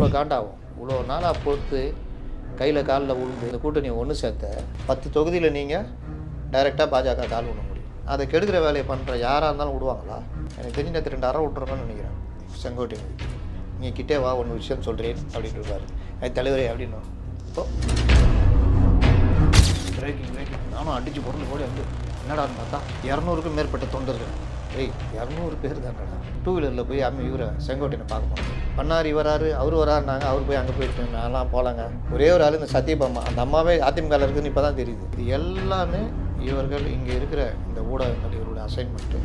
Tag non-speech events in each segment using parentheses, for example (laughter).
அவ்வளோ காண்டாகும். இவ்வளோ நாளாக பொறுத்து கையில் காலில் விழுந்து இந்த கூட்டணி ஒன்று சேர்த்த பத்து தொகுதியில் நீங்கள் டைரெக்டாக பாஜக கால் விட முடியும். அதை கெடுக்கிற வேலையை பண்ணுற யாராக இருந்தாலும் விடுவாங்களா? எனக்கு தெரிஞ்ச நேற்று ரெண்டு அறம் விட்டுறோன்னு நினைக்கிறேன். செங்கோட்டை. நீங்கள் கிட்டே வா ஒன்று விஷயம் சொல்கிறேன் அப்படின்ட்டு இருப்பார். என் தலைவரே அப்படின்னு. இப்போ பிரேக்கிங் பிரேக்கிங் நானும் அடித்து பொருள் ஓடி வந்து. என்னடான்னு பார்த்தா? இரநூறுக்கும் மேற்பட்ட தொண்டர்கள். ஏய் இரநூறு பேர் தானடா டூ வீலரில் போய் அம்மி இவரை செங்கோட்டையை பார்க்க போனோம் பண்ணார் இவராரு அவர் வராருனாங்க அவர் போய் அங்கே போயிட்டு நான்லாம் போகலாங்க ஒரே ஒரு ஆள் இந்த சத்யபாமா. அந்த அம்மாவே அதிமுக இருக்குதுன்னு இப்போ தான் தெரியுது. இது எல்லாமே இவர்கள் இங்கே இருக்கிற இந்த ஊடகங்கள் இவருடைய அசைன்மெண்ட்டு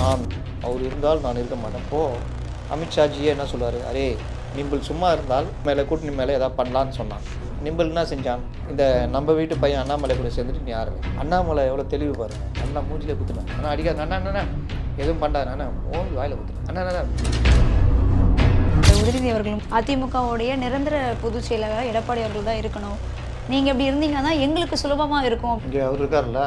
நான் அவர் இருந்தால் நான் இருக்க மாட்டேன். போ. அமித்ஷாஜியே என்ன சொல்லுவார் அரே நீங்கள் சும்மா இருந்தால் மேலே கூட்டணி மேலே ஏதாவது பண்ணலான்னு சொன்னான். நிம்பிள் என்ன செஞ்சான். இந்த நம்ம வீட்டு பையன் அண்ணாமலை கூட சேர்ந்துட்டு நீ யாரு? அண்ணாமலை எவ்வளோ தெளிவு பாருங்க அண்ணா மூஞ்சிலே குத்துனேன் அண்ணா அடிக்காது. அண்ணா அண்ணா எதுவும் பண்ணாது. அண்ணா ஓங்கி வாயில குத்துனேன் அண்ணா அண்ணா உதயநிதி அவர்களும் அதிமுகவுடைய நிரந்தர பொதுச் செயலாளர் எடப்பாடி அவர்கள் தான் இருக்கணும். நீங்க இப்படி இருந்தீங்கன்னா எங்களுக்கு சுலபமா இருக்கும். இங்கே அவர் இருக்கார்ல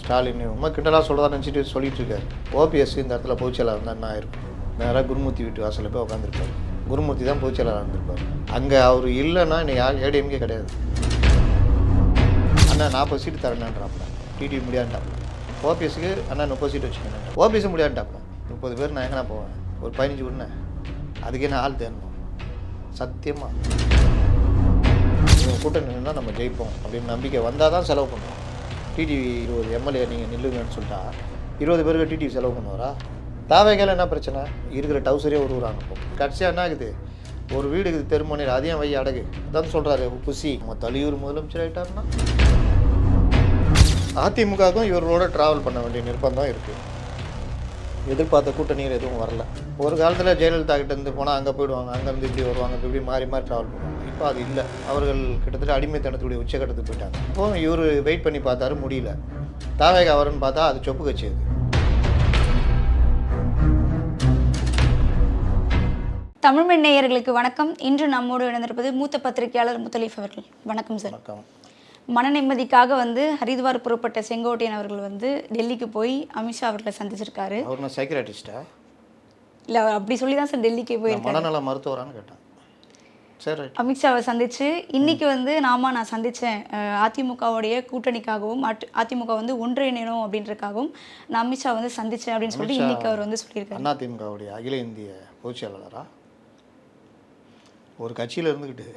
ஸ்டாலின் உண்மை கிண்டலாக சொல்கிறதா நினச்சிட்டு சொல்லிட்டு இருக்காரு. ஓபிஎஸ் இந்த இடத்துல பொதுச்செயலாளர் இருந்தால் என்ன ஆயிருக்கும் நேராக குருமூர்த்தி வீட்டு வாசலில் போய் உட்காந்துருப்பாரு குருமூர்த்தி தான் பொதுச்செயலாளர் இருந்திருப்பார். அங்கே அவர் இல்லைன்னா இன்னைக்கு யார் ஏடிஎம்கே கிடையாது. அண்ணா நாற்பது சீட்டு தரேன்ன்றாப்ல டிடி முடியாண்டாப்ல ஓபிஎஸ்க்கு அண்ணா முப்பது சீட்டு வச்சுக்கணும் ஓபிஎஸ் முடியாண்டாப்ல முப்பது பேர் நான் எங்கண்ணா போவேன்? ஒரு பதினஞ்சு விடுனேன் அதுக்கு என்ன ஆள் தேடணும் சத்தியமாக இவங்க கூட்டம் நின்னா நம்ம ஜெயிப்போம். அப்படின்னு நம்பிக்கை வந்தால் தான் செலவு பண்ணுவோம். டிடிவி இருபது எம்எல்ஏ நீங்கள் நில்லுங்கன்னு சொல்லிட்டா இருபது பேருக்கு டிடிவி செலவு பண்ணுவாரா? தாவைகள் என்ன பிரச்சனை? இருக்கிற டவுசரே உருவுறாங்க இப்போ கடைசியாக என்ன ஆகுது? ஒரு வீடு இருக்குது தெருமனையில். அதையும் வை அடகு. தான் சொல்கிறாரு குசி. நம்ம தலியூர் முதலமைச்சர் ஆகிட்டாருன்னா அதிமுகவுக்கும் இவர்களோட ட்ராவல் பண்ண வேண்டிய நிர்பந்தம் இருக்குது எதிர்பார்த்த கூட்டணிகள் எதுவும் வரல. ஒரு காலத்தில் ஜெயலலிதா கிட்ட இருந்து போனால் அங்கே போயிடுவாங்க அங்கேருந்து இப்படி வருவாங்க இப்படி மாறி மாறி ட்ராவல் பண்ணுவாங்க. இப்போ அது இல்லை. அவர்கள் கிட்டத்தட்ட அடிமைத்தனத்துடைய உச்சக்கட்டத்துக்கு போயிட்டாங்க. இப்போ இவர் வெயிட் பண்ணி பார்த்தாரு முடியல. தாவேக அவர்னு பார்த்தா அது சொப்பு கட்சி அது. தமிழ்மண் நேயர்களுக்கு வணக்கம். இன்று நம்மோடு இணைந்திருப்பது மூத்த பத்திரிகையாளர் முத்தலீஃப் அவர்கள். வணக்கம் சார். வணக்கம். மன நிம்மதிக்காக வந்து ஹரித்வார் புறப்பட்ட செங்கோட்டையன் அவர்கள் வந்து டெல்லிக்கு போய் அமித்ஷா அவர்களை சந்திச்சிருக்காரு. அவர் சைக்கராட்டிஸ்டா இல்லை அவர் அப்படி சொல்லி தான் சார் டெல்லிக்கு போயிருக்காரு. மனநல மருத்துவரான்னு கேட்டேன். சரி அமித்ஷாவை சந்திச்சு இன்னைக்கு வந்து நாம நான் சந்திச்சேன். அஹ் அதிமுகவுடைய கூட்டணிக்காகவும் அதிமுக வந்து ஒன்றிணையணும் அப்படின்றதுக்காகவும் நான் அமித்ஷா வந்து சந்திச்சேன் அப்படின்னு சொல்லி இன்னைக்கு அவர் வந்து சொல்லியிருக்காரு. அதிமுகவுடைய அகில இந்திய பொதுச் செயலாளரா? ஒரு கட்சியில் இருந்துக்கிட்டு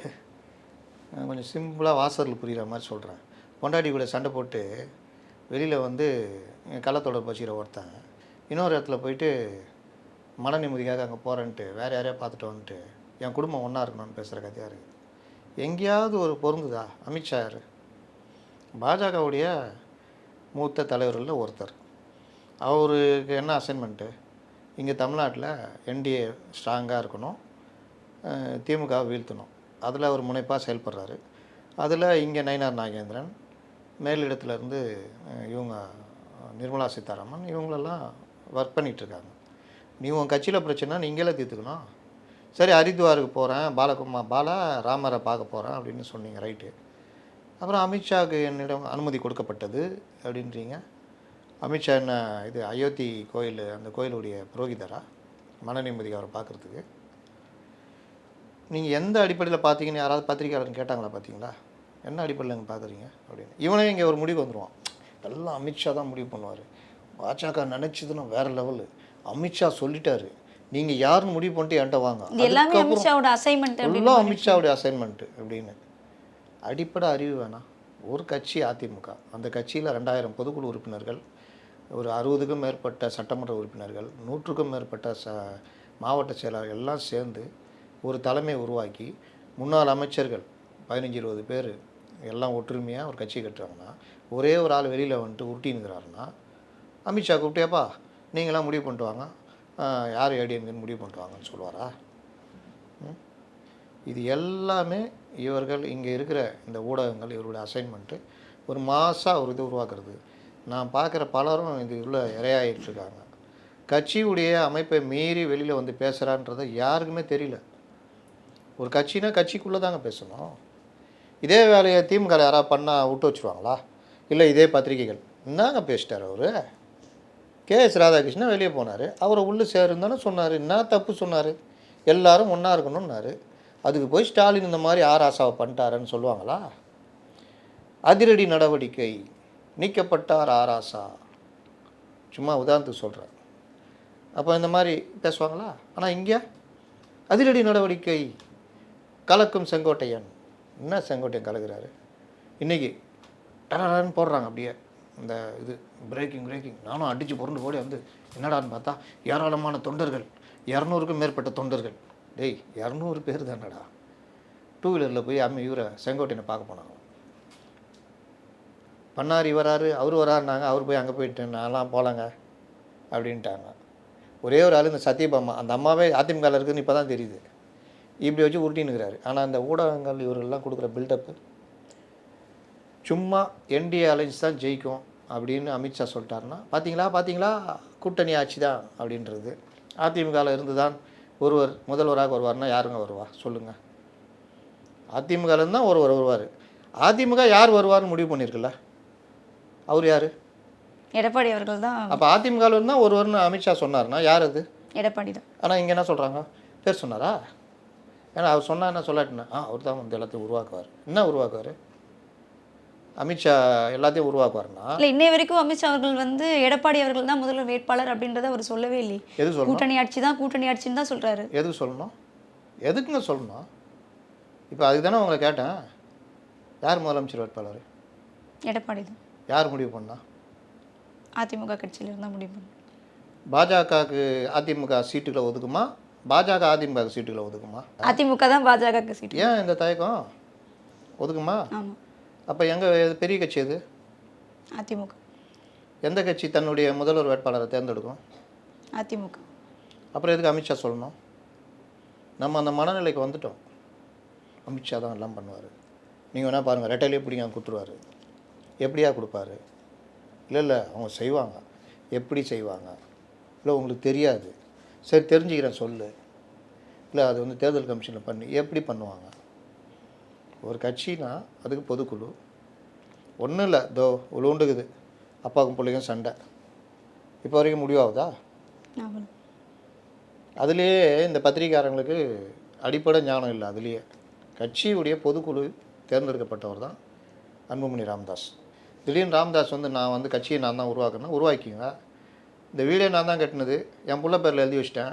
கொஞ்சம் சிம்பிளாக வாசரில் புரிகிற மாதிரி சொல்கிறேன் பொண்டாட்டி கூட சண்டை போட்டு வெளியில் வந்து கள்ளத்தொடர்பு வச்சுக்கிற ஒருத்தன் இன்னொரு இடத்துல போயிட்டு மன நிம்மதிக்காக அங்கே போகிறேன்ட்டு வேறு யாரையா பார்த்துட்டு வந்துட்டு என் குடும்பம் ஒன்றா இருக்கணும்னு பேசுகிற கதையாக இருக்குது எங்கேயாவது ஒரு பொருந்துதா? அமித்ஷா யார்? பாஜகவுடைய மூத்த தலைவர்களில் ஒருத்தர். அவருக்கு என்ன அசைன்மெண்ட்டு இங்கே தமிழ்நாட்டில் என்டிஏ ஸ்ட்ராங்காக இருக்கணும். திமுகவை திமுக வீழ்த்தணும். அதில் அவர் முனைப்பாக செயல்படுறாரு. அதில் இங்கே நயினார் நாகேந்திரன் மேலிடத்துலேருந்து இவங்க நிர்மலா சீதாராமன் இவங்களெல்லாம் ஒர்க் பண்ணிகிட்ருக்காங்க. நீ உன் கட்சியில் பிரச்சனை நீங்களே தீர்த்துக்கணும். சரி ஹரித்வாருக்கு போகிறேன் பாலகுமார் பாலா ராமரை பார்க்க போகிறேன் அப்படின்னு சொன்னீங்க ரைட்டு. அப்புறம் அமித்ஷாவுக்கு என்னிடம் அனுமதி கொடுக்கப்பட்டது அப்படின்றீங்க. அமித்ஷா என்ன இது அயோத்தி கோயில் அந்த கோயிலுடைய புரோகிதரா? மன நிம்மதி அவரை பார்க்குறதுக்கு. நீங்கள் எந்த அடிப்படையில் பார்த்தீங்கன்னு யாராவது பத்திரிக்கையாளர் கேட்டாங்களா பார்த்தீங்களா என்ன அடிப்படையில் இங்கே பார்க்குறீங்க அப்படின்னு. இவனே இங்கே ஒரு முடிவு வந்துடுவான் எல்லாம் அமித்ஷா தான் முடிவு பண்ணுவார். பாஜக நினச்சதுன்னா வேறு லெவலு அமித்ஷா சொல்லிட்டாரு. நீங்கள் யாருன்னு முடிவு பண்ணிட்டு என்கிட்ட வாங்க. இது எல்லாமே அதுக்கப்புறம் அமித்ஷாவோட அசைன்மெண்ட் அமித்ஷாவுடைய அசைன்மெண்ட்டு அப்படின்னு. அடிப்படை அறிவு வேணாம் ஒரு கட்சி அதிமுக. அந்த கட்சியில் ரெண்டாயிரம் பொதுக்குழு உறுப்பினர்கள் ஒரு அறுபதுக்கும் மேற்பட்ட சட்டமன்ற உறுப்பினர்கள் நூற்றுக்கும் மேற்பட்ட ச மாவட்ட செயலாளர்கள் எல்லாம் சேர்ந்து ஒரு தலைமை உருவாக்கி முன்னாள் அமைச்சர்கள் பதினஞ்சு இருபது பேர் எல்லாம் ஒற்றுமையாக ஒரு கட்சி கட்டுறாங்கன்னா ஒரே ஒரு ஆள் வெளியில் வந்துட்டு உருட்டினுக்கிறாருன்னா அமித்ஷா கூப்பிட்டியாப்பா நீங்களாம் முடிவு பண்ணிட்டு வாங்க. யார் ஏடிஎம்கேன்னு முடிவு பண்ணிட்டு வாங்கன்னு சொல்லுவாரா? ம்? இது எல்லாமே இவர்கள் இங்கே இருக்கிற இந்த ஊடகங்கள் இவருடைய அசைன்மெண்ட்டு ஒரு மாதம் ஒரு இது உருவாக்குறது. நான் பார்க்குற பலரும் இது உள்ள இரையாயிட்டு இருக்காங்க. கட்சியுடைய அமைப்பை மீறி வெளியில் வந்து பேசுகிறான்றது யாருக்குமே தெரியல. ஒரு கட்சினா கட்சிக்குள்ளே தாங்க பேசணும். இதே வேலையை திமுக யாராவது பண்ணால் விட்டு வச்சுருவாங்களா? இல்லை இதே பத்திரிகைகள். என்னங்க பேசிட்டார் அவர்? கே எஸ் ராதாகிருஷ்ணன் வெளியே போனார். அவரை உள்ளே சேருந்தானே சொன்னார். என்ன தப்பு சொன்னார்? எல்லாரும் ஒன்றா இருக்கணும்னாரு. அதுக்கு போய் ஸ்டாலின் இந்த மாதிரி ஆராசாவை பண்ணிட்டாருன்னு சொல்லுவாங்களா? அதிரடி நடவடிக்கை. நீக்கப்பட்டார் ஆராசா. சும்மா உதாரணத்துக்கு சொல்கிறேன் அப்போ இந்த மாதிரி பேசுவாங்களா? ஆனால் இங்கே அதிரடி நடவடிக்கை. கலக்கும் செங்கோட்டையன். என்ன செங்கோட்டையன் கலக்குறாரு? இன்றைக்கி டரான்னு போடுறாங்க அப்படியே. இந்த இது பிரேக்கிங் பிரேக்கிங் நானும் அடித்து புரண்டு போடி வந்து என்னடான்னு பார்த்தா ஏராளமான தொண்டர்கள். இரநூறுக்கும் மேற்பட்ட தொண்டர்கள். டேய் இரநூறு பேர் தானடா. டூ வீலரில் போய் அம்மி இவரை செங்கோட்டையனை பார்க்க போனாங்க. பண்ணாரி வராரு அவர் வராருனாங்க அவர் போய் அங்கே போயிட்டு நான்லாம் போகலாங்க அப்படின்ட்டாங்க. ஒரே ஒரு ஆள் இந்த சத்யபாமா. அந்த அம்மாவே அதிமுகவில் இருக்குதுன்னு இப்போ தான் தெரியுது. இப்படி வச்சு உருட்டின்னுக்கிறாரு. ஆனால் அந்த ஊடகங்கள் இவர்கள்லாம் கொடுக்குற பில்டப்பு சும்மா என்டிஏ அலைன்ஸ் தான் ஜெயிக்கும் அப்படின்னு அமித்ஷா சொல்லிட்டாருன்னா பார்த்தீங்களா பார்த்தீங்களா கூட்டணி ஆட்சி தான் அப்படின்றது. அதிமுகவில் இருந்து தான் ஒருவர் முதல்வராக வருவார்னா யாருங்க வருவா? சொல்லுங்கள் அதிமுகலேருந்து தான் ஒருவர் வருவார். அதிமுக யார் வருவார்னு முடிவு பண்ணியிருக்குல்ல அவர் யார்? எடப்பாடி அவர்கள் தான். அப்போ அதிமுகவில் இருந்தால் ஒருவர்னு அமித்ஷா சொன்னார்னா யார் அது? எடப்பாடி தான். ஆனால் இங்கே என்ன சொல்கிறாங்க பேர் சொன்னாரா? ஏன்னா அவர் சொன்னா என்ன சொல்லாட்டினா ஆ அவர் தான் வந்து எல்லாத்தையும் உருவாக்குவார். என்ன உருவாக்குவார்? அமித்ஷா எல்லாத்தையும் உருவாக்குவார்னா இல்லை இன்னை வரைக்கும் அமித்ஷா அவர்கள் வந்து எடப்பாடி அவர்கள் தான் முதல்வர் வேட்பாளர் அப்படின்றத அவர் சொல்லவே இல்லை எது சொல்லணும்? கூட்டணி ஆட்சி தான் கூட்டணி ஆட்சின்னு தான் சொல்றாரு. எதுக்கு சொல்லணும்? எதுக்குங்க சொல்லணும்? இப்போ அதுக்கு தானே உங்களை கேட்டேன். யார் முதலமைச்சர் வேட்பாளர்? எடப்பாடி தான். யார் முடிவு பண்ணா? அதிமுக கட்சியில இருந்தா முடிவு பண்ணு. பாஜகவுக்கு அதிமுக சீட்டுகளை ஒதுக்குமா? பாஜக அதிமுக சீட்டுகளை ஒதுக்குமா? அதிமுக தான் பாஜக சீட்டு. ஏன் இந்த தயக்கம்? ஒதுக்குமா? அப்போ எங்கே பெரிய கட்சி எது? அதிமுக. எந்த கட்சி தன்னுடைய முதல்வர் வேட்பாளரை தேர்ந்தெடுக்கும்? அதிமுக. அப்புறம் எதுக்கு அமித்ஷா சொல்லணும்? நம்ம அந்த மனநிலைக்கு வந்துட்டோம். அமித்ஷா தான் எல்லாம் பண்ணுவார். நீங்கள் வேணால் பாருங்கள் ரெட்டையிலே பிடிங்க கொடுத்துருவாரு எப்படியா கொடுப்பாரு? இல்லை இல்லை அவங்க செய்வாங்க. எப்படி செய்வாங்க? இல்லை உங்களுக்கு தெரியாது. சரி தெரிஞ்சுக்கிறேன் சொல்லு. இல்லை அது வந்து தேர்தல் கமிஷனில் பண்ணி. எப்படி பண்ணுவாங்க? ஒரு கட்சினா அதுக்கு பொதுக்குழு. ஒன்றும் இல்லை தோ உளுண்டுக்குது அப்பாவுக்கும் பிள்ளைக்கும் சண்டை. இப்போ வரைக்கும் முடிவாகுதா? அதுலேயே இந்த பத்திரிக்கையாளங்களுக்கு அடிப்படை ஞானம் இல்லை அதுலேயே. கட்சியுடைய பொதுக்குழு தேர்ந்தெடுக்கப்பட்டவர் தான் அன்புமணி ராமதாஸ். திடீர்னு ராமதாஸ் வந்து நான் வந்து கட்சியை நான் தான் உருவாக்கணும் உருவாக்கிங்க இந்த வீடே நான் தான் கட்டினது. என் புள்ள பேரில் எழுதி வச்சிட்டேன்.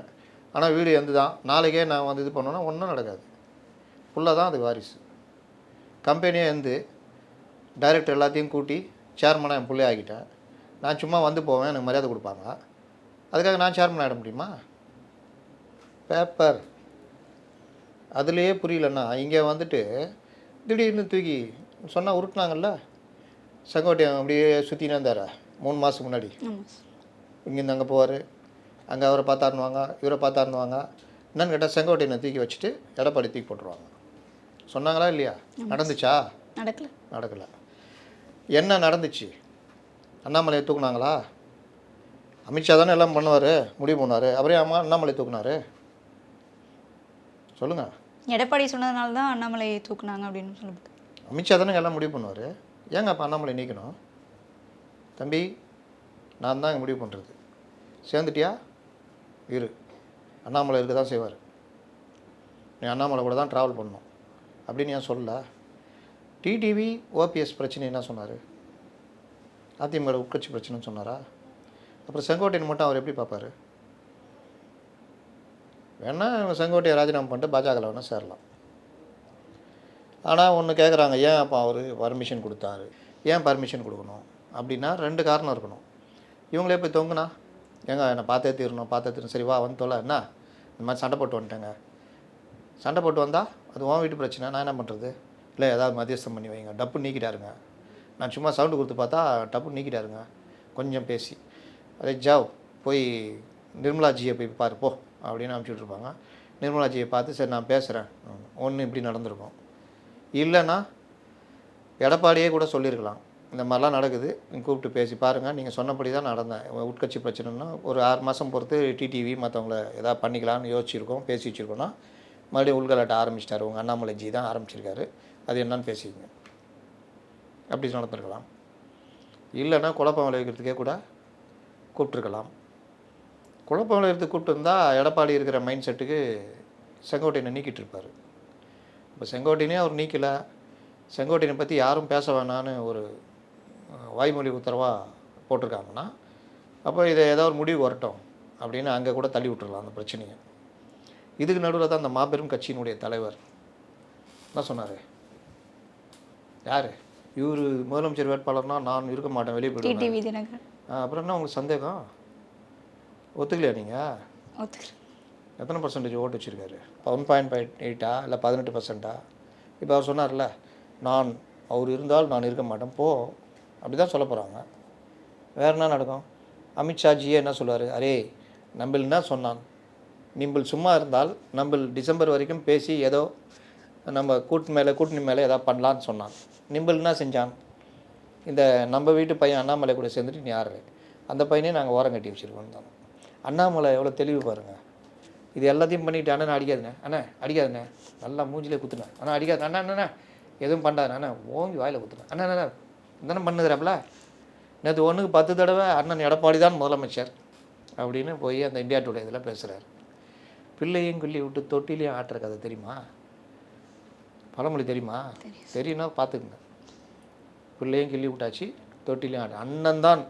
ஆனால் வீடு எந்த தான் நாளைக்கே நான் வந்து இது பண்ணோன்னா ஒன்றும் நடக்காது. புள்ள தான் அது வாரிசு. கம்பெனியே வந்து டைரக்டர் எல்லாத்தையும் கூட்டி சேர்மனாக என் பிள்ளை ஆக்கிட்டேன். நான் சும்மா வந்து போவேன். எனக்கு மரியாதை கொடுப்பாங்க. அதுக்காக நான் சேர்மன் ஆகிட முடியுமா? பேப்பர் அதுலேயே புரியலன்னா இங்கே வந்துட்டு திடீர்னு தூக்கி சொன்னால் உருட்டினாங்கல்ல? செங்கோட்டையன் அப்படியே சுற்றினே இருந்தார்? மூணு மாதத்துக்கு முன்னாடி. இங்கேருந்து அங்கே போவார். அங்கே அவரை பார்த்தாருனுவாங்க இவரை பார்த்தாருனுவாங்க என்னன்னு கேட்டால் செங்கோட்டையனை தூக்கி வச்சுட்டு எடப்பாடி தூக்கி போட்டுருவாங்க. சொன்னாங்களா இல்லையா? நடந்துச்சா? நடக்கல. நடக்கலை. என்ன நடந்துச்சு? அண்ணாமலையை தூக்குனாங்களா? அமித்ஷா தானே எல்லாம் பண்ணுவார் முடிவு பண்ணுவார். அப்புறம் அம்மா அண்ணாமலை தூக்குனாரு. சொல்லுங்கள் எடப்பாடி சொன்னதுனால தான் அண்ணாமலை தூக்குனாங்க அப்படின்னு சொல்லுது அமித்ஷா தானே எல்லாம் முடிவு பண்ணுவார். ஏங்க அப்போ அண்ணாமலை நீக்கணும்? தம்பி நான் தான் இங்கே முடிவு பண்ணுறது சேர்ந்துட்டியா? இரு. அண்ணாமலை இருக்க தான் செய்வார். நீ அண்ணாமலை கூட தான் ட்ராவல் பண்ணணும். அப்படின்னு ஏன் சொல்லல? டிடிவி ஓபிஎஸ் பிரச்சனை என்ன சொன்னார்? அதிமுக உட்கட்சி பிரச்சனைன்னு சொன்னாரா? அப்புறம் செங்கோட்டையன் மட்டும் அவர் எப்படி பார்ப்பார்? வேணால் செங்கோட்டையை ராஜினாமா பண்ணிட்டு பாஜகவில் வேணால் சேரலாம். ஆனால் ஒன்று கேட்குறாங்க ஏன் அப்போ அவர் பர்மிஷன் கொடுத்தாரு? ஏன் பர்மிஷன் கொடுக்கணும்? அப்படின்னா ரெண்டு காரணம் இருக்கணும். இவங்களே போய் தொங்குனா? ஏங்க என்னை பார்த்தே தீரணும் பார்த்தே தீரணும். சரி வா வந்து தொலை என்ன? இந்த மாதிரி சண்டை போட்டு வந்துட்டேங்க. சண்டை போட்டு வந்தால் அது உன் வீட்டு பிரச்சனை நான் என்ன பண்ணுறது இல்லை ஏதாவது மத்தியஸ்தம் பண்ணி வைங்க. டப்பு நீக்கிட்டாருங்க. நான் சும்மா சவுண்டு கொடுத்து பார்த்தா டப்பு நீக்கிட்டாருங்க. கொஞ்சம் பேசி. அதே ஜாவ் போய் நிர்மலாஜியை போய் பாரு போ அப்படின்னு அனுப்பிச்சி விட்ருப்பாங்க நிர்மலாஜியை பார்த்து சரி நான் பேசுகிறேன் ஒன்று இப்படி நடந்திருக்கும். இல்லைன்னா எடப்பாடியே கூட சொல்லியிருக்கலாம். இந்த மாதிரிலாம் நடக்குது. நீங்கள் கூப்பிட்டு பேசி பாருங்கள் நீங்கள் சொன்னபடி தான் நடந்தேன். உட்கட்சி பிரச்சனைன்னா ஒரு ஆறு மாதம் பொறுத்து டிடிவி மற்றவங்கள எதாவது பண்ணிக்கலாம்னு யோசிச்சிருக்கோம் பேசி வச்சுருக்கோன்னா மறுபடியும் உள்கலாட்ட ஆரம்பிச்சிட்டாரு. உங்கள் அண்ணாமலை ஜி தான் ஆரம்பிச்சிருக்காரு. அது என்னன்னு பேசிக்கங்க. அப்படி நடந்திருக்கலாம். இல்லைன்னா குழப்பம் விளைவிக்கிறதுக்கே கூட கூப்பிட்ருக்கலாம் குழப்பம் விளைவிக்கிறதுக்கு கூப்பிட்டு இருந்தால் எடப்பாடி இருக்கிற மைண்ட் செட்டுக்கு செங்கோட்டையனை நீக்கிட்டு இருப்பார். இப்போ செங்கோட்டையனே அவர் நீக்கலை. செங்கோட்டையனை பற்றி யாரும் பேச வேணான்னு ஒரு வாய்மொழி உத்தரவாக போட்டிருக்காங்கன்னா அப்போ இதை ஏதாவது ஒரு முடிவு வரட்டும் அப்படின்னு அங்கே கூட தள்ளி விட்டுறலாம் அந்த பிரச்சனையை. இதுக்கு நடுவில் தான் அந்த மாபெரும் கட்சியினுடைய தலைவர் என்ன சொன்னார்? யார்? இவர் முதலமைச்சர் வேட்பாளர்னா நான் இருக்க மாட்டேன் வெளியே போயிடுவேன். அப்புறம் என்ன உங்களுக்கு சந்தேகம்? ஒத்துக்கலையா நீங்கள் ஒத்துக்கிறேன் எத்தனை பர்சன்டேஜ் ஓட்டு வச்சுருக்காரு? ஒன் பாயிண்ட் ஃபைவ் எயிட்டா இல்லை பதினெட்டு பர்சன்ட்டா இப்போ அவர் சொன்னார்ல நான் அவர் இருந்தால் நான் இருக்க மாட்டேன் போ. அப்படி தான் சொல்ல போகிறாங்க வேறு என்ன நடக்கும்? அமித்ஷாஜியே என்ன சொல்லுவார் அரே நம்பிள்னா சொன்னான்? நிம்பிள் சும்மா இருந்தால் நம்ம டிசம்பர் வரைக்கும் பேசி ஏதோ நம்ம கூட்டு மேலே கூட்டணி மேலே ஏதாவது பண்ணலான்னு சொன்னான். நிம்பிள்னா என்ன செஞ்சான்? இந்த நம்ம வீட்டு பையன் அண்ணாமலை கூட சேர்ந்துட்டு நீ யாரு? அந்த பையனே நாங்கள் ஓரம் கட்டி வச்சுருக்கோம் தான் அண்ணாமலை எவ்வளோ தெளிவு பாருங்கள் இது எல்லாத்தையும் பண்ணிட்டு அண்ணன் அடிக்காதுண்ணே அண்ணா அடிக்காதுண்ணே நல்லா மூஞ்சிலே குத்துனேன் அண்ணா அடிக்காது அண்ணா அண்ணா எதுவும் பண்ணாது அண்ணா ஓங்கி வாயில் குத்துனேன் அண்ணா அண்ணா. தானே பண்ணுகிறாப்புல நேற்று ஒன்றுக்கு பத்து தடவை அண்ணன் எடப்பாடி தான் முதலமைச்சர் அப்படின்னு போய் அந்த இந்தியா டுடே இதில் பேசுகிறாரு பிள்ளையும் கிள்ளி விட்டு தொட்டிலையும் ஆட்டுற கதை தெரியுமா? பழமொழி தெரியுமா? தெரியும்னா பார்த்துக்குங்க. பிள்ளையும் கிள்ளி விட்டாச்சு தொட்டிலையும் ஆடு. அண்ணன் தான்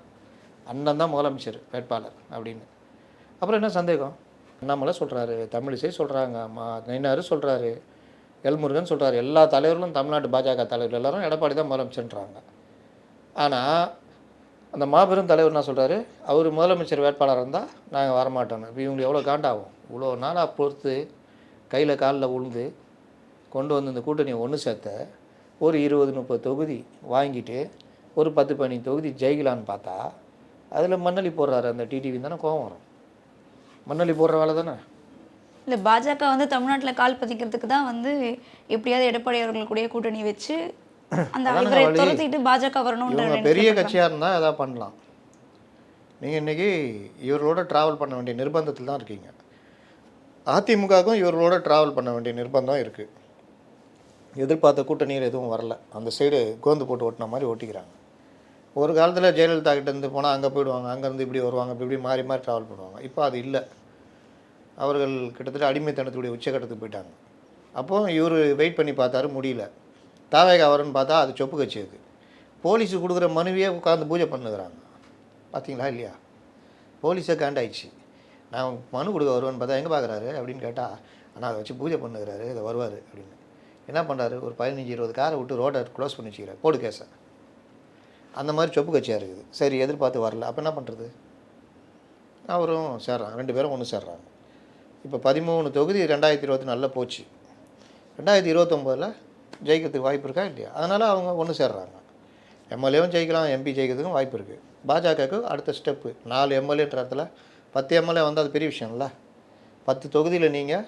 அண்ணன் தான் முதலமைச்சர் வேட்பாளர் அப்படின்னு. அப்புறம் என்ன சந்தேகம்? அண்ணாமலை சொல்கிறாரு தமிழிசை சொல்கிறாங்க மா நயினார் சொல்கிறாரு எல்முருகன் சொல்கிறாரு எல்லா தலைவர்களும் தமிழ்நாட்டு பாஜக தலைவர்கள் எல்லாரும் எடப்பாடி தான் முதலமைச்சர்ன்றாங்க. ஆனால் அந்த மாபெரும் தலைவர் என்ன சொல்கிறாரு அவர் முதலமைச்சர் வேட்பாளராக இருந்தால் நாங்கள் வரமாட்டோம். இப்போ இவங்களுக்கு எவ்வளோ காண்டாகும்? இவ்வளோ நாளாக பொறுத்து கையில் காலில் விழுந்து கொண்டு வந்து இந்த கூட்டணியை ஒன்று சேர்த்த ஒரு இருபது முப்பது தொகுதி வாங்கிட்டு ஒரு பத்து பதினஞ்சு தொகுதி ஜெயிக்கலான்னு பார்த்தா அதில் மண்ணலி போடுறாரு அந்த டிடிவி தானே கோவம் வரும். மண்ணலி போடுற வேலை தானே? இல்லை பாஜக வந்து தமிழ்நாட்டில் கால் பதிக்கிறதுக்கு தான் வந்து எப்படியாவது எடப்பாடி அவர்கள் கூடயே கூட்டணி வச்சு அந்த பெரிய கட்சியாக இருந்தால் எதாவது பண்ணலாம். நீங்கள் இன்றைக்கி இவர்களோட ட்ராவல் பண்ண வேண்டிய நிர்பந்தத்தில் தான் இருக்கீங்க. அதிமுகவுக்கும் இவர்களோட ட்ராவல் பண்ண வேண்டிய நிர்பந்தம் இருக்குது எதிர்பார்த்த கூட்டணியில் எதுவும் வரல. அந்த சைடு கோந்து போட்டு ஓட்டின மாதிரி ஓட்டிக்கிறாங்க. ஒரு காலத்தில் ஜெயலலிதா கிட்ட இருந்து போனால் அங்கே போயிடுவாங்க அங்கேருந்து இப்படி வருவாங்க இப்படி இப்படி மாறி மாறி ட்ராவல் பண்ணுவாங்க. இப்போ அது இல்லை. அவர்கள் கிட்டத்தட்ட அடிமைத்தனத்துடைய உச்சக்கட்டத்துக்கு போயிட்டாங்க. அப்போது இவர் வெயிட் பண்ணி பார்த்தாரு முடியல. தாவேகா அவருன்னு பார்த்தா அது சொப்பு கட்சி அது. போலீஸு கொடுக்குற மனுவையே உட்காந்து பூஜை பண்ணுகிறாங்க. பார்த்தீங்களா இல்லையா? போலீஸே காண்டாயிடுச்சு. நான் மனு கொடுக்க வருவேன்னு பார்த்தா எங்கே பார்க்குறாரு அப்படின்னு கேட்டால் ஆனால் அதை வச்சு பூஜை பண்ணுகிறாரு இதை வருவார் அப்படின்னு. என்ன பண்ணுறாரு ஒரு பதினஞ்சு இருபது காரை விட்டு ரோடை க்ளோஸ் பண்ணி வச்சுக்கிறார். போடு கேஸை. அந்த மாதிரி சொப்பு கட்சியாக இருக்குது. சரி எதிர்பார்த்து வரல. அப்போ என்ன பண்ணுறது அவரும் சேர்றாங்க. ரெண்டு பேரும் ஒன்று சேர்றாங்க. இப்போ பதிமூணு தொகுதி ரெண்டாயிரத்தி இருபத்தி நல்லா போச்சு. ரெண்டாயிரத்தி இருபத்தொம்போதில் ஜெயிக்கிறதுக்கு வாய்ப்பு இருக்கா இல்லையா? அதனால் அவங்க ஒன்று சேர்றாங்க. எம்எல்ஏவும் ஜெயிக்கலாம் எம்பி ஜெயிக்கிறதுக்கும் வாய்ப்பு இருக்குது பாஜகவுக்கு அடுத்த ஸ்டெப்பு. நாலு எம்எல்ஏன்ற இடத்துல பத்து எம்எல்ஏ வந்து அது பெரிய விஷயம்ல. பத்து தொகுதியில் நீங்கள்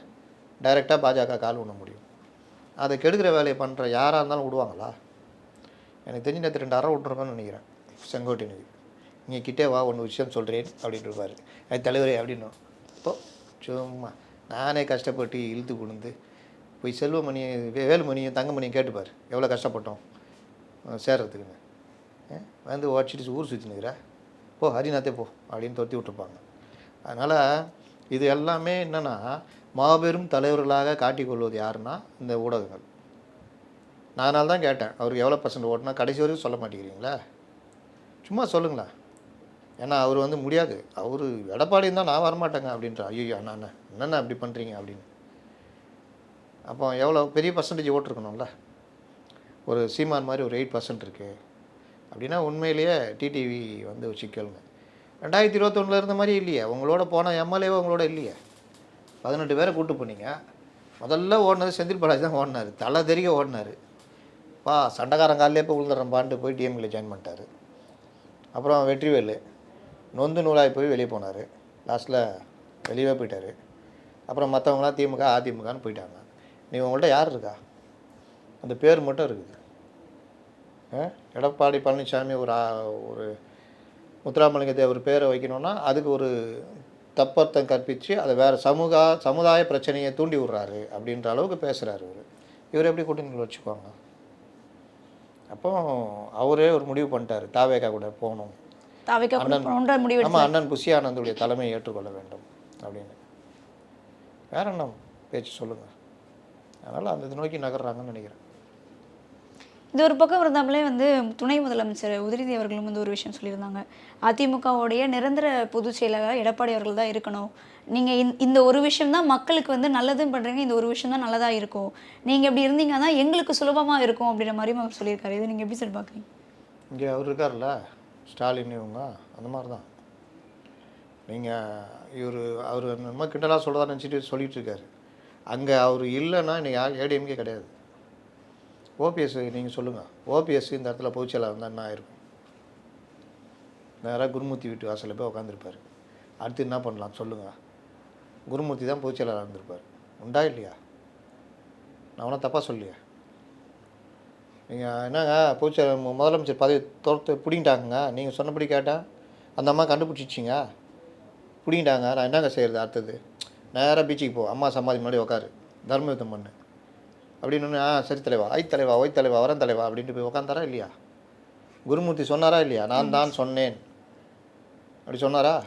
டைரெக்டாக பாஜக கால் பண்ண முடியும். அதை கெடுக்கிற வேலையை பண்ணுற யாராக இருந்தாலும் விடுவாங்களா? எனக்கு தெரிஞ்சு நேற்று ரெண்டு அரை விட்ருக்கோன்னு நினைக்கிறேன். செங்கோட்டையனுக்கு நீங்கள் கிட்டே வா ஒன்று விஷயம் சொல்கிறேன் அப்படின்னு இருப்பார். அது தலைவரே அப்படின்னும் இப்போ சும்மா. நானே கஷ்டப்பட்டு இழுத்து கொண்டு போய் செல்வமணி வே- வேலுமணியும் தங்கமணியும் கேட்டுப்பார். எவ்வளோ கஷ்டப்பட்டோம். அஹ் சேர்றதுக்குன்னு. வந்து உடச்சிட்டு ஊர் சுற்றினுக்கிற போ ஹரிநாத்தே போ அப்படின்னு துரத்தி விட்டுருப்பாங்க. அதனால் இது எல்லாமே என்னென்னா மாபெரும் தலைவர்களாக காட்டிக்கொள்வது யாருன்னா இந்த ஊடகங்கள். நான் அதனால தான் கேட்டேன் அவருக்கு எவ்வளோ பர்சன்ட் ஓட்டுனா கடைசி வரைக்கும் சொல்ல மாட்டேங்கிறீங்களா? சும்மா சொல்லுங்களேன். ஏன்னா அவர் வந்து முடியாது. அவர் எடப்பாடி இருந்தால் நான் வரமாட்டேங்க அப்படின்றா ஐயோ அண்ணா என்னண்ணா அப்படி பண்ணுறீங்க அப்படின்னு. அப்போ எவ்வளோ பெரிய பர்சன்டேஜ் ஓட்டிருக்கணும்ல? ஒரு சீமான் மாதிரி ஒரு எயிட் பர்சன்ட் இருக்குது அப்படின்னா உண்மையிலேயே டிடிவி வந்து ஒரு சிக்கல்ங்க ரெண்டாயிரத்தி இருபத்தொன்னில் இருந்த மாதிரி இல்லையே. உங்களோட போன எம்எல்ஏவோ உங்களோட இல்லையே. பதினெட்டு பேரை கூட்டு போனீங்க. முதல்ல ஓடினது செந்தில் பாலாஜி தான் ஓடினார். தலை தெரிய ஓடினார். பா சண்டைக்காரன் காலிலே போய் விழுந்துடுறப்பான்ட்டு போய் டிஎம்கில் ஜாயின் பண்ணிட்டார். அப்புறம் வெற்றிவேலு நொந்து நூலாகி போய் வெளியே போனார். லாஸ்ட்டில் வெளியே போயிட்டார். அப்புறம் மற்றவங்களாம் திமுக அதிமுகன்னு போயிட்டாங்க. நீ உங்கள்கிட்ட யார் இருக்கா? அந்த பேர் மட்டும் இருக்குது? எடப்பாடி பழனிசாமி ஒரு ஒரு முத்துராமலிங்க தேவர் பேரை வைக்கணும்னா அதுக்கு ஒரு தப்பர்த்தம் கற்பித்து அதை வேறு சமூக சமுதாய பிரச்சனையை தூண்டி விடுறாரு அப்படின்ற அளவுக்கு பேசுகிறாரு இவர். இவர் எப்படி கூட்டணியில் வச்சுக்குவாங்க? அப்போ அவரே ஒரு முடிவு பண்ணிட்டாரு. தாவேகா கூட போகணும். தாவைக்கா அண்ணன். ஆமாம் அண்ணன் புஷி ஆனந்துடைய தலைமையை ஏற்றுக்கொள்ள வேண்டும் அப்படின்னு. வேற என்ன பேச்சு சொல்லுங்கள் அதனால் அந்த நோக்கி நகர்றாங்கன்னு நினைக்கிறேன். இது ஒரு பக்கம் இருந்தாமலே வந்து துணை முதலமைச்சர் உதயநிதி அவர்களும் வந்து ஒரு விஷயம் சொல்லியிருந்தாங்க. அதிமுகவுடைய நிரந்தர பொதுச் செயலாளர் எடப்பாடி அவர்கள் தான் இருக்கணும். நீங்கள் இந்த இந்த ஒரு விஷயம் தான் மக்களுக்கு வந்து நல்லதும் பண்ணுறீங்க இந்த ஒரு விஷயம் தான் நல்லதாக இருக்கும். நீங்கள் இப்படி இருந்தீங்கன்னா எங்களுக்கு சுலபமாக இருக்கும் அப்படின்ற மாதிரியும் அவர் சொல்லியிருக்காரு. இது நீங்கள் எப்படி சார் பார்க்குறீங்க? இங்கே அவர் இருக்கார்ல ஸ்டாலின் இவங்க அந்த மாதிரி தான் நீங்கள் இவர் அவர் நம்ம கிண்டலாக சொல்கிறதா நினச்சிட்டு சொல்லிட்டு இருக்காரு. அங்கே அவர் இல்லைன்னா இன்னைக்கு யார் ஏடிஎம்கே கிடையாது. ஓபிஎஸ் நீங்கள் சொல்லுங்கள் ஓபிஎஸ் இந்த இடத்துல பொதுச்செயலாளர் இருந்தால் என்ன ஆயிருக்கும்? நேராக குருமூர்த்தி வீட்டு வாசலில் போய் உட்காந்துருப்பார் அடுத்து என்ன பண்ணலாம் சொல்லுங்கள் குருமூர்த்தி தான் பொதுச்செயலாளர் இருந்திருப்பார். உண்டா இல்லையா? நான் ஒன்றும் தப்பாக சொல்லியா நீங்கள் என்னங்க பொதுச்செயலாளர் முதலமைச்சர் பதவி தோர்த்து பிடிங்கிட்டாங்க நீங்கள் சொன்னபடி கேட்டால் அந்த அம்மா கண்டுபிடிச்சிச்சிங்க பிடிங்கிட்டாங்க. நான் என்னங்க செய்கிறது அடுத்தது? நேராக பீச்சுக்கு போ. அம்மா சமாதி முன்னாடி உட்காரு தர்ம யுத்தம் பண்ணு. அப்படின்னு ஆ சரி தலைவா ஐ தலைவா ஒய் தலைவா வரன் தலைவா அப்படின்ட்டு போய் உட்காந்தாரா இல்லையா? குருமூர்த்தி சொன்னாரா இல்லையா? நான் தான் சொன்னேன். அப்படி சொன்னாரா?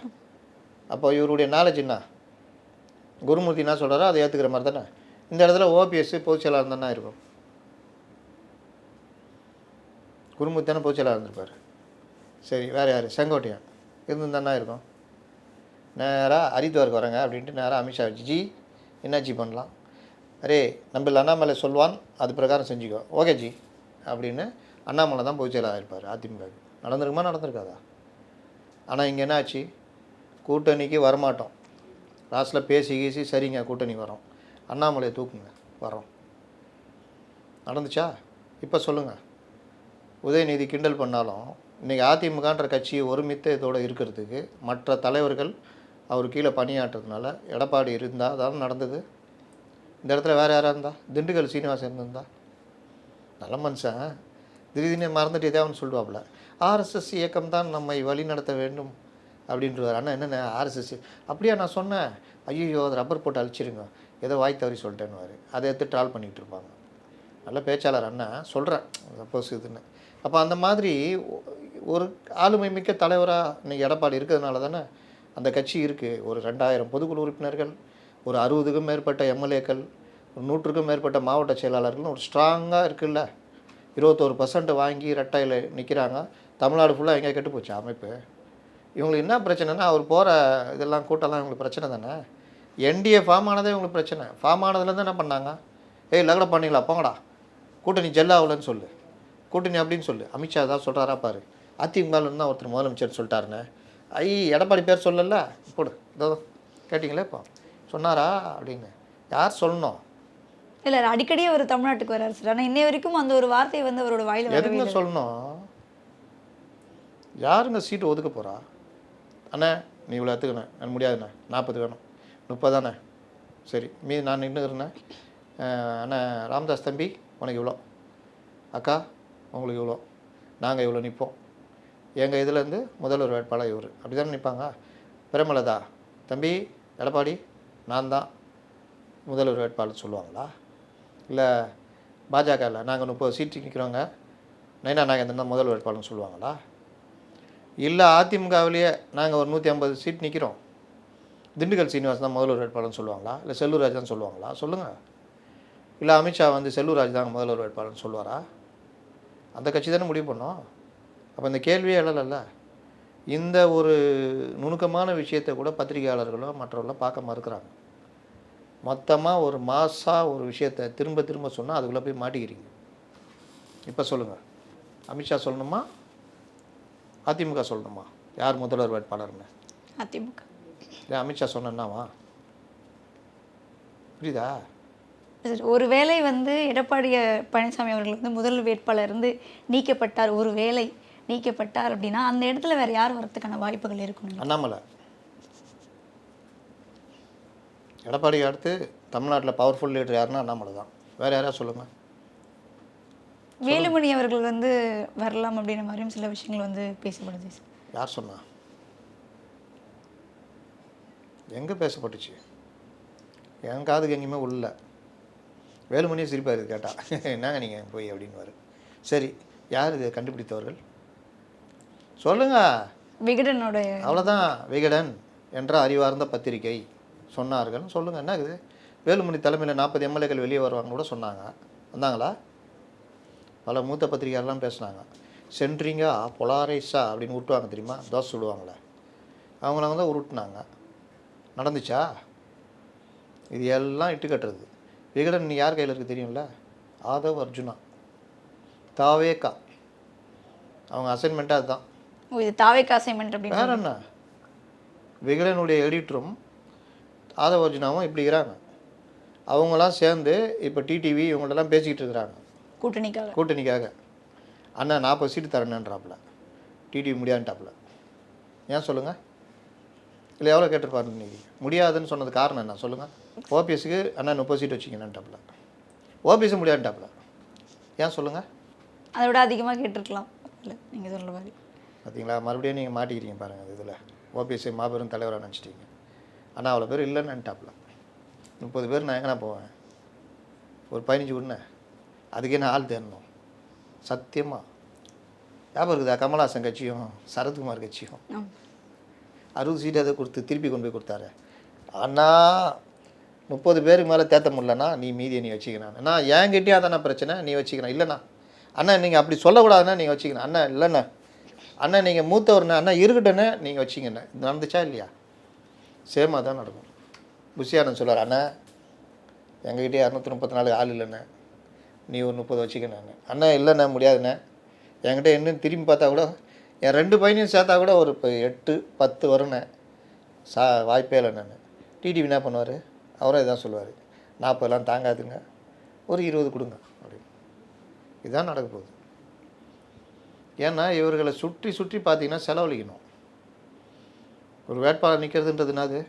அப்போ இவருடைய நாலேஜ் என்ன? குருமூர்த்தி என்ன சொல்கிறாரோ அதை ஏற்றுக்கிற மாதிரி தானே? இந்த இடத்துல ஓபிஎஸ் பொதுச் செயலாளர் தானே இருக்கும். குருமூர்த்தி தானே பொதுச்செயலாளர் இருந்திருப்பார். சரி வேறு யார்? செங்கோட்டையன். இருந்திருந்தானா இருக்கும்? நேராக ஹரித்வாருக்கு வரேங்க அப்படின்ட்டு நேராக அமித்ஷா ஜி என்னாச்சி பண்ணலாம்? அரே நம்ம அண்ணாமலை சொல்வான் அது பிரகாரம் செஞ்சுக்கோ. ஓகே ஜி அப்படின்னு அண்ணாமலை தான் பொதுச்செயலாளர் இருப்பார் அதிமுக நடந்திருக்குமா நடந்திருக்காதா? ஆனால் இங்கே என்ன ஆச்சு கூட்டணிக்கு வரமாட்டோம். லாஸ்ட்டில் பேசி கீசி சரிங்க கூட்டணி வரோம். அண்ணாமலையை தூக்குங்க வரோம். நடந்துச்சா? இப்போ சொல்லுங்கள் உதயநிதி கிண்டல் பண்ணாலும் இன்றைக்கி அதிமுகன்ற கட்சி ஒருமித்த இதோடு இருக்கிறதுக்கு மற்ற தலைவர்கள் அவர் கீழே பணியாற்றுறதுனால எடப்பாடி இருந்தால் அதான் நடந்தது. இந்த இடத்துல வேறு யாராக இருந்தா? திண்டுக்கல் சீனிவாசன் இருந்திருந்தா. நல்ல மனுஷன். திடீர்னு மறந்துட்டு எதாவது சொல்லுவாப்புல. ஆர்எஸ்எஸ் இயக்கம் தான் நம்மை வழி நடத்த வேண்டும் அப்படின்றவர் ஆனால் என்னென்ன ஆர்எஸ்எஸ் அப்படியா நான் சொன்னேன். ஐயோ அது ரப்பர் போட்டு அழிச்சிருங்க. ஏதோ வாய் தவறி சொல்லிட்டேன்னு அதை எடுத்து ட்ரால் பண்ணிகிட்டு இருப்பாங்க. நல்ல பேச்சாளர் அண்ணா. சொல்கிறேன் சப்போஸ் இதுன்னு. அப்போ அந்த மாதிரி ஒரு ஆளுமை மிக்க தலைவராக இன்றைக்கி எடப்பாடி இருக்கிறதுனால தானே அந்த கட்சி இருக்குது ஒரு ரெண்டாயிரம் பொதுக்குழு உறுப்பினர்கள் ஒரு அறுபதுக்கும் மேற்பட்ட எம்எல்ஏக்கள் ஒரு நூற்றுக்கும் மேற்பட்ட மாவட்ட செயலாளர்கள் ஒரு ஸ்ட்ராங்காக இருக்குல்ல. இருபத்தோரு பர்சன்ட் வாங்கி ரெட்டையில் நிற்கிறாங்க தமிழ்நாடு ஃபுல்லாக எங்கேயா கெட்டு போச்சு அமைப்பு. இவங்களுக்கு என்ன பிரச்சனைனா அவர் போகிற இதெல்லாம் கூட்டம்லாம் இவங்களுக்கு பிரச்சனை தானே? என்டிஏ ஃபார்ம் ஆனதே இவங்களுக்கு பிரச்சனை. ஃபார்ம் ஆனதுலேருந்து என்ன பண்ணாங்க? ஏய் லகடை பண்ணிங்களா போங்கடா. கூட்டணி ஜெல்லாகலன்னு சொல்லு. கூட்டணி அப்படின்னு சொல்லு. அமித்ஷா தான் சொல்கிறாரா பாரு. அதிமுகவில் தான் ஒருத்தர் முதலமைச்சர் சொல்லிட்டாருன்னு. ஐ எடப்பாடி பேர் சொல்லல. போடு. இதோ கேட்டிங்களே இப்போ? சொன்னாரா அப்படின்னு. யார் சொல்லணும்? இல்லை அடிக்கடி அவர் தமிழ்நாட்டுக்கு வராரு சார். ஆனால் இன்னை வரைக்கும் அந்த ஒரு வார்த்தை வந்து அவரோட வாயில எதுங்க சொல்லணும்? யாருங்க சீட்டு ஒதுக்க போகிறா அண்ணே நீ இவ்வளோ எடுத்துக்கண்ணே எனக்கு முடியாதுண்ணே. நாற்பது வேணும். முப்பதாண்ணே சரி மீதி நான் நின்றுக்கிறேண்ணே அண்ணே ராமதாஸ் தம்பி உனக்கு இவ்வளோ. அக்கா உங்களுக்கு இவ்வளோ. நாங்கள் இவ்வளோ நிற்போம் எங்கள் இதுலேருந்து முதல்வர் வேட்பாளர் இவர். அப்படி தானே நிற்பாங்க பிரேமலதா. தம்பி எடப்பாடி நான் தான் முதல்வர் வேட்பாளர் சொல்லுவாங்களா? இல்லை பாஜகவில் நாங்கள் முப்பது சீட்டு நிற்கிறோங்க நைனா நாங்கள் தான் முதல் வேட்பாளர்னு சொல்லுவாங்களா? இல்லை அதிமுகவிலேயே நாங்கள் ஒரு நூற்றி ஐம்பது சீட் நிற்கிறோம் திண்டுக்கல் சீனிவாஸ் தான் முதல்வர் வேட்பாளர்னு சொல்லுவாங்களா? இல்லை செல்லூர்ராஜ் தான் சொல்லுவாங்களா? சொல்லுங்கள் இல்லை அமித்ஷா வந்து செல்லூர்ராஜ் தான் முதல்வர் வேட்பாளர்னு சொல்லுவாரா? அந்த கட்சி தானே முடிவு பண்ணோம். அப்போ இந்த கேள்வியே எழலைல்ல. இந்த ஒரு நுணுக்கமான விஷயத்தை கூட பத்திரிகையாளர்களோ மற்றவர்களோ பார்க்க மறுக்கிறாங்க. மொத்தமாக ஒரு மாசாக ஒரு விஷயத்தை திரும்ப திரும்ப சொன்னால் அதுக்குள்ளே போய் மாட்டிக்கிறீங்க. இப்போ சொல்லுங்கள் அமித்ஷா சொல்லணுமா? அதிமுக சொல்லணுமா? யார் முதல்வர் வேட்பாளர்னு? அதிமுக. இல்லை அமித்ஷா சொன்னேன்னாவா புரியுதா? சார் ஒருவேளை வந்து எடப்பாடி பழனிசாமி அவர்கள் வந்து முதல் வேட்பாளர் இருந்து நீக்கப்பட்டார் ஒரு வேளை நீக்கப்பட்டார் அப்படின்னா அந்த இடத்துல வேற யார் வரதுக்கான வாய்ப்புகள் இருக்கும்? அண்ணாமலை. எடப்பாடி அடுத்து தமிழ்நாட்டில் பவர்ஃபுல் லீடர் யாருன்னா அண்ணாமலை தான். வேறு யாராவது சொல்லுங்கள் வேலுமணி அவர்கள் வந்து வரலாம் அப்படின்ற மாதிரியும் சில விஷயங்கள் வந்து பேசப்படுது. யார் சொன்னா? எங்கே பேசப்பட்டுச்சு? என் காதுக்கு எங்கேயுமே உள்ள. வேலுமணியே சிரிப்பார் இது கேட்டா. (laughs) என்னங்க நீங்கள் போய் அப்படின்னுவாரு சரி யார் இதை கண்டுபிடித்தவர்கள்? சொல்லுங்க. விகடனோட அவ்வளோதான் விகடன் என்ற அறிவார்ந்த பத்திரிகை சொன்னார்கள். சொல்லுங்கள் என்ன இது வேலுமணி தலைமையில் நாற்பது எம்எல்ஏக்கள் வெளியே வருவாங்கன்னு கூட சொன்னாங்க. வந்தாங்களா? பல மூத்த பத்திரிகையாளர்லாம் பேசுனாங்க. சென்ட்ரிங்கா பொலாரைஸா அப்படின்னு உருட்டுவாங்க தெரியுமா? தோசை சுடுவாங்களே. அவங்கள தான் உருட்டுனாங்க. நடந்துச்சா? இது எல்லாம் இட்டு கட்டுறது. விகடன் யார் கையில் இருக்குது தெரியும்ல? ஆதவ் அர்ஜுனா. தாவேக்கா அவங்க அசைன்மெண்ட்டாக அதுதான். இது தாவேக் அசைன்மெண்ட் அப்படின்னு வேற என்ன? விகடனுடைய எடிட்டரும் ஆதவ அர்ஜுனாவும் இப்படி இருக்கிறாங்க. அவங்களாம் சேர்ந்து இப்போ டிடிவி இவங்கள்ட்டலாம் பேசிக்கிட்டு இருக்கிறாங்க. கூட்டணிக்காக. கூட்டணிக்காக. அண்ணா நாற்பது சீட்டு தரணுன்றாப்புல டிடிவி முடியாதுன்ட்டாப்புல ஏன் சொல்லுங்கள் இல்லை எவ்வளோ கேட்டிருப்பாரு இன்னைக்கு? முடியாதுன்னு சொன்னது காரணம் என்ன? சொல்லுங்கள் ஓபிஎஸ்க்கு அண்ணா முப்பது சீட் வச்சிங்கன்னான்ட்டாப்புல. ஓபிஎஸ் முடியாதுன்ட்டாப்புல ஏன் சொல்லுங்கள் அதை விட அதிகமாக கேட்டிருக்கலாம். இல்லை நீங்கள் சொல்கிற மாதிரி. பார்த்தீங்களா? மறுபடியும் நீங்கள் மாட்டிக்கிறீங்க பாருங்கள் இதில். ஓபிஎஸ்ஐ மாபெரும் தலைவராக நினச்சிட்டீங்க ஆனால் அவ்வளோ பேர் இல்லைன்னு நினட்டாப்புல. முப்பது பேர் நான் எங்கண்ணா போவேன்? ஒரு பதினஞ்சு விடுனேன் அதுக்கே நான் ஆள் தேடணும். சத்தியமாக ஞாபகம் இருக்குதா? கமல்ஹாசன் கட்சியும் சரத்குமார் கட்சியும். அறுபது சீட் அதை கொடுத்து திருப்பி கொண்டு போய் கொடுத்தாரு. அண்ணா முப்பது பேருக்கு மேலே தேத்த முடியலண்ணா. நீ மீதியை நீ வச்சுக்கணும். நான் என்கிட்டயே அதானே பிரச்சனை. நீ வச்சுக்கணும். இல்லைண்ணா. அண்ணா நீங்கள் அப்படி சொல்லக்கூடாதுண்ணா. நீங்கள் வச்சுக்கணும். அண்ணா இல்லைண்ணா. அண்ணா நீங்கள் மூத்தவர்ண்ணா அண்ணா இருக்கட்டண்ணே நீங்கள் வச்சிங்கண்ணே. இது நடந்துச்சா இல்லையா? சேமாக தான் நடக்கும். புஷியானந்த் சொல்லுவார் அண்ணா எங்ககிட்டே இரநூத்தி முப்பத்தி நாலு ஆள் இல்லைண்ணே. நீ ஒரு முப்பது வச்சுக்கண்ணே அண்ணா. இல்லைண்ணே முடியாதுண்ணே. என்கிட்ட இன்னும் திரும்பி பார்த்தா கூட என் ரெண்டு பையனையும் சேர்த்தா கூட ஒரு இப்போ எட்டு பத்து வரும்ண்ணே. சா வாய்ப்பே இல்லை நான் டிடிவி என்ன பண்ணுவார் அவரும் இதான் சொல்லுவார். நாற்பதெல்லாம் தாங்காதுங்க ஒரு இருபது கொடுங்க அப்படின்னு. இதுதான் நடக்க போகுது. ஏன்னா இவர்களை சுற்றி சுற்றி பார்த்தீங்கன்னா செலவழிக்கணும். ஒரு வேட்பாளர் நிற்கிறதுன்றது என்னது?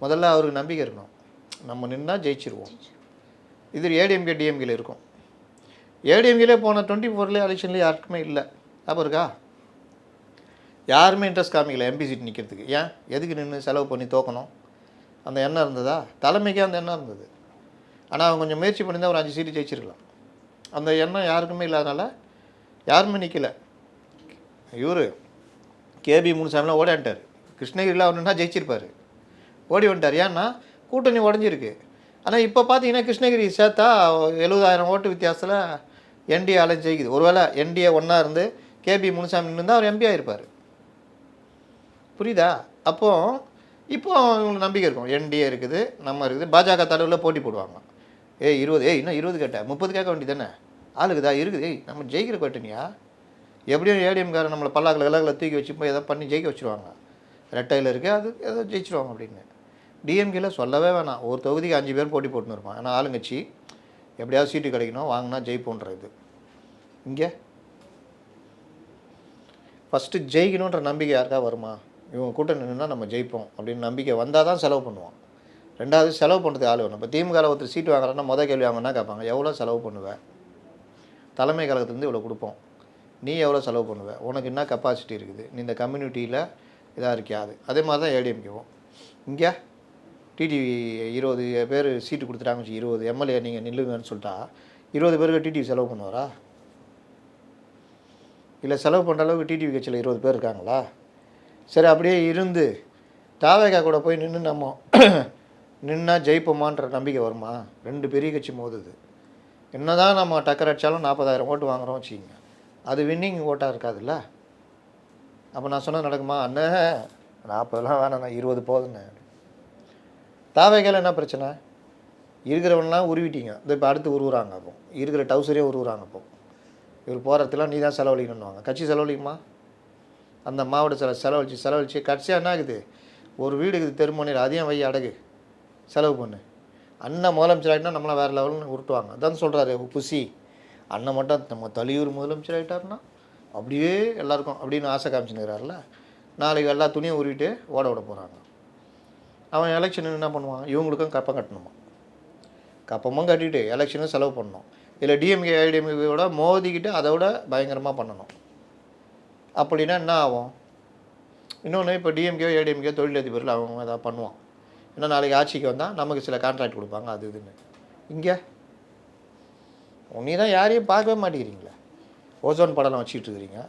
முதல்ல அவருக்கு நம்பிக்கை இருக்கணும். நம்ம நின்னால் ஜெயிச்சிருவோம். இது ஏடிஎம்கே டிஎம்கேல இருக்கும். ஏடிஎம்கேலே போன டுவெண்ட்டி ஃபோர்லேயே எலெக்ஷன்லேயே யாருக்குமே இல்லை. அப்போ இருக்கா? யாருமே இன்ட்ரெஸ்ட் காமிக்கல எம்பி சீட் நிற்கிறதுக்கு ஏன்? எதுக்கு நின்று செலவு பண்ணி தோக்கணும்? அந்த எண்ணம் இருந்ததா? தலைமைக்கே அந்த எண்ணம் இருந்தது. ஆனால் அவங்க கொஞ்சம் முயற்சி பண்ணியிருந்தால் ஒரு அஞ்சு சீட்டு ஜெயிச்சிருக்கலாம். அந்த எண்ணம் யாருக்குமே இல்லாதனால யாருமே நிற்கல இவர் கேபி முனுசாமிலாம் ஓடியான்ட்டார் கிருஷ்ணகிரியில் அவர் ஜெயிச்சிருப்பார். ஓடி வந்துட்டார். ஏன்னா கூட்டணி உடஞ்சிருக்கு. ஆனால் இப்போ பார்த்தீங்கன்னா கிருஷ்ணகிரி சேர்த்தா எழுபதாயிரம் ஓட்டு வித்தியாசத்தில் என்டிஏ அலைஞ்சு ஜெயிக்குது. ஒருவேளை என்டிஏ ஒன்றா இருந்து கேபி முனுசாமி நின்று அவர் எம்பி ஆயிருப்பார் புரியுதா? அப்போ இப்போ அவங்களுக்கு நம்பிக்கை இருக்கும். என்டிஏ இருக்குது நம்ம இருக்குது. பாஜக தலைவில் போட்டி போடுவாங்க. ஏய் இருபது ஏய் இன்னும் இருபது கேட்டேன். முப்பது கேட்க வேண்டியது தானே? ஆளுக்குதா இருக்குது. ஏய் நம்ம ஜெயிக்கிற கூட்டணியா எப்படியும் ஏடிஎம்காரன் நம்மளை பல்லாக்கில் விலகில் தூக்கி வச்சு போய் எதாவது பண்ணி ஜெயிக்க வச்சுருவாங்க. ரெட்டையில் இருக்குது அது ஏதோ ஜெயிச்சிருவாங்க அப்படின்னு. டிஎம்கேல சொல்லவே வேணாம். ஒரு தொகுதிக்கு அஞ்சு பேர் போட்டி போட்டுன்னு இருப்பான் ஆனால் ஆளுங்கட்சி எப்படியாவது சீட்டு கிடைக்கணும் வாங்கினா ஜெயிப்போன்ற இது. இங்கே? ஃபஸ்ட்டு ஜெயிக்கணுன்ற நம்பிக்கை யாருக்கா வருமா? இவங்க கூட்டம் நின்றுனா நம்ம ஜெயிப்போம் அப்படின்னு நம்பிக்கை வந்தால் தான் செலவு பண்ணுவோம் ரெண்டாவது செலவு பண்ணுறதுக்கு ஆள் வேணும். இப்போ திமுக ஒருத்தர் சீட்டு வாங்குறேன்னா மொதல் கேள்வி வாங்கினா கேட்பாங்க? எவ்வளோ செலவு பண்ணுவேன் தலைமை கழகத்துலேருந்து இவ்வளோ கொடுப்போம். நீ எவ்வளோ செலவு பண்ணுவ? உனக்கு என்ன கெப்பாசிட்டி இருக்குது? நீ இந்த கம்யூனிட்டியில் இதாக இருக்கியா? அது. அதே மாதிரி தான் ஏடிஎம்கேவும் இங்கே டிடிவி இருபது பேர் சீட்டு கொடுத்துட்டாங்க இருபது. எம்எல்ஏ நீங்கள் நில்லுங்கன்னு சொல்லிட்டா இருபது பேருக்கு டிடிவி செலவு பண்ணுவாரா? இல்லை செலவு பண்ணுற அளவுக்கு டிடிவி கட்சியில் இருபது பேர் இருக்காங்களா? சரி அப்படியே இருந்து தாவேகா கூட போய் நின்று நம்ம நின்னா ஜெயிப்போமான்ற நம்பிக்கை வருமா? ரெண்டு பெரிய கட்சி மோதுது. என்னதான் நம்ம டக்கர் அடித்தாலும் நாற்பதாயிரம் ஓட்டு வாங்குறோம் வச்சுக்கிங்க. அது வின்னிங் ஓட்டாக இருக்காதுல்ல? அப்போ நான் சொன்னது நடக்குமா? அண்ணே நாற்பதெல்லாம் வேணாண்ணா இருபது போதுண்ணே. தாவேகால என்ன பிரச்சனை? இருக்கிறவன்லாம் உருவிட்டீங்க. இந்த இப்போ அடுத்து உருவுறாங்க அப்போ. இருக்கிற டவுசரே உருவுறாங்க அப்போ. இவர் போகிறதுலாம் நீ தான் செலவழிக்கணும்னுவாங்க. கட்சி செலவழிக்குமா? அந்த மாவட்ட செலவு செலவழிச்சு செலவழிச்சு கட்சியாக என்ன ஆகுது? ஒரு வீடு இருக்குது தெருமணியில் அதையும் வை அடகு. செலவு பண்ணு. அண்ணன் முதலமைச்சர் ஆகிட்டா நம்மளாம் வேறு லெவலில் உருட்டுவாங்க. அதான் சொல்கிறாரு புசி. அண்ணன் மட்டும் நம்ம தலையூர் முதலமைச்சர் ஆகிட்டாருன்னா அப்படியே எல்லாருக்கும் அப்படின்னு ஆசை காமிச்சுனுக்கிறாருல நாளைக்கு எல்லா துணியும் உருவிட்டு ஓட விட போகிறாங்க அவன் எலெக்ஷன் என்ன பண்ணுவான்? இவங்களுக்கும் கப்பம் கட்டணுமா? கப்பமும் கட்டிட்டு எலெக்ஷனும் செலவு பண்ணணும். இல்லை டிஎம்கே ஐடிஎம்கேவோட மோதிக்கிட்டு அதை விட பயங்கரமாக பண்ணணும். அப்படின்னா என்ன ஆகும்? இன்னொன்று இப்போ டிஎம்கே ஏடிஎம்கே தொழிலதிபரில் அவங்க எதாவது பண்ணுவான். இன்னும் நாளைக்கு ஆட்சிக்கு வந்தால் நமக்கு சில கான்ட்ராக்ட் கொடுப்பாங்க அது இதுன்னு. இங்கே? உன்னி தான் யாரையும் பார்க்கவே மாட்டேங்கிறீங்களே? ஓசோன் படலம் வச்சுக்கிட்டு இருக்கிறீங்க.